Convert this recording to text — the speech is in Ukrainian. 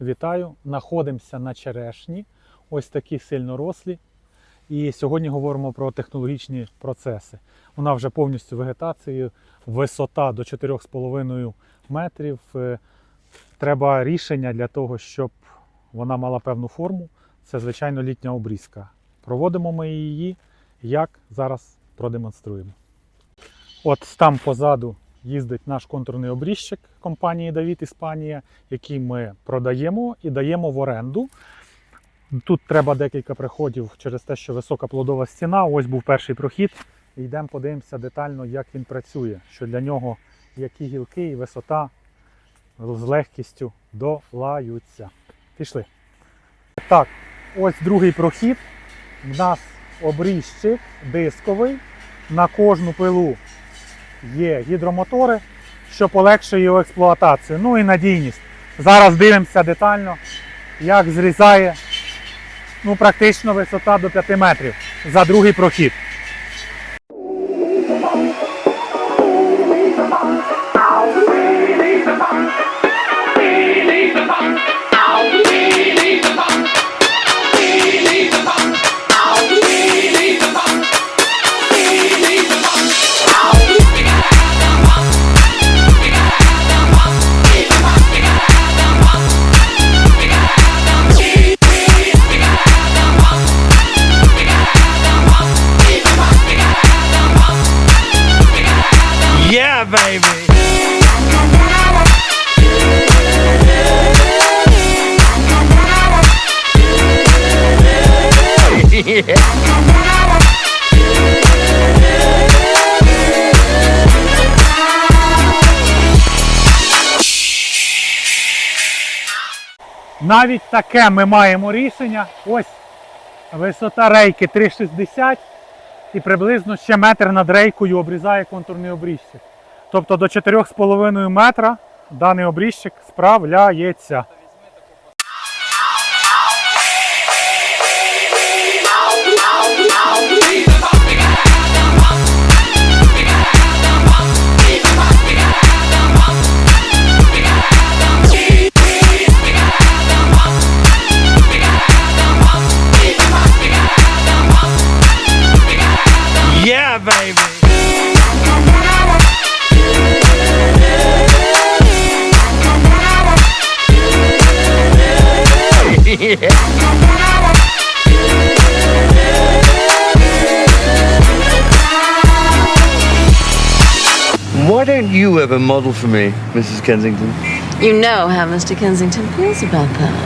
Вітаю! Находимося на черешні, ось такі сильно рослі. І сьогодні говоримо про технологічні процеси. Вона вже повністю вегетацією, висота до 4,5 метрів. Е, Треба рішення для того, щоб вона мала певну форму. Це звичайно літня обрізка. Проводимо ми її, як зараз продемонструємо. От там позаду їздить наш контурний обрізчик компанії Давід Іспанія, який ми продаємо і даємо в оренду. Тут треба декілька приходів через те, що висока плодова стіна. Ось був перший прохід. Йдемо подивимося детально, як він працює, що для нього які гілки і висота з легкістю долаються. Пішли. Так, ось другий прохід. У нас обрізчик дисковий. На кожну пилу є гідромотори, що полегшує його експлуатацію. Ну і надійність. Зараз дивимося детально, як зрізає ну, практично висота до 5 метрів за другий прохід. Baby. Навіть таке ми маємо рішення. Ось висота рейки 3,60 і приблизно ще метр над рейкою обрізає контурний обрізчик. Тобто до 4,5 метра даний обрізчик справляється. Why don't you ever model for me, Mrs. Kensington? You know how Mr. Kensington feels about that.